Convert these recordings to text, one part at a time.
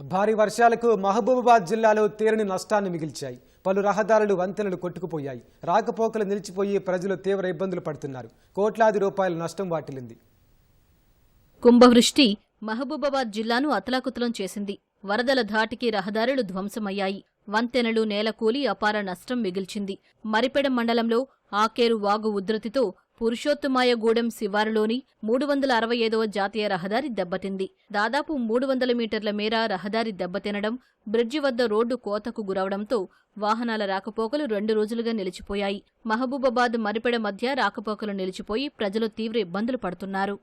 భారీ వర్షాలకు మహబూబాబాద్ జిల్లాలో తీరని నష్టాన్ని మిగిల్చాయి. పలు రహదారులు వంతెనలు కొట్టుకుపోయాయి. రాకపోకలు నిలిచిపోయి ప్రజలు తీవ్ర ఇబ్బందులు పడుతున్నారు. కోట్లాది రూపాయల నష్టం వాటిల్లింది. కుంభవృష్టి మహబూబాబాద్ జిల్లాను అతలాకుతలం చేసింది. వరదల ధాటికి రహదారులు ధ్వంసమయ్యాయి. వంతెనలు నేలకూలి అపార నష్టం మిగిల్చింది. మరిపెడ మండలంలో ఆకేరు వాగు ఉధృతితో పురుషోత్తమాయగూడెం శివారులోని మూడు వందల అరవై ఐదవ జాతీయ రహదారి దెబ్బతింది. దాదాపు మూడు వందల మీటర్ల మేర రహదారి దెబ్బతినడం బ్రిడ్జి వద్ద రోడ్డు కోతకు గురవడంతో వాహనాల రాకపోకలు రెండు రోజులుగా నిలిచిపోయాయి. మహబూబాబాద్ మరిపెడ మధ్య రాకపోకలు నిలిచిపోయి ప్రజలు తీవ్ర ఇబ్బందులు పడుతున్నారు.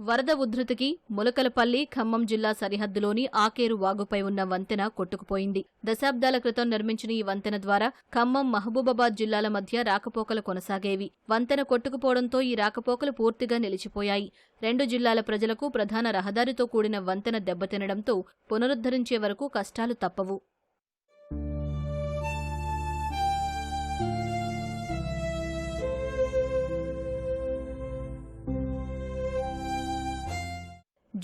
వరద ఉధృతికి ములకలపల్లి ఖమ్మం జిల్లా సరిహద్దులోని ఆకేరు వాగుపై ఉన్న వంతెన కొట్టుకుపోయింది. దశాబ్దాల క్రితం నిర్మించిన ఈ వంతెన ద్వారా ఖమ్మం మహబూబాబాద్ జిల్లాల మధ్య రాకపోకలు కొనసాగేవి. వంతెన కొట్టుకుపోవడంతో ఈ రాకపోకలు పూర్తిగా నిలిచిపోయాయి. రెండు జిల్లాల ప్రజలకు ప్రధాన రహదారితో కూడిన వంతెన దెబ్బతినడంతో పునరుద్ధరించే వరకు కష్టాలు తప్పవు.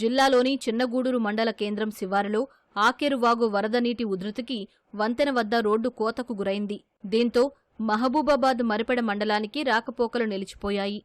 జిల్లాలోని చిన్నగూడూరు మండల కేంద్రం శివారులో ఆకేరువాగు వరద నీటి ఉధృతికి వంతెన వద్ద రోడ్డు కోతకు గురైంది. దీంతో మహబూబాబాద్ మరిపెడ మండలానికి రాకపోకలు నిలిచిపోయాయి.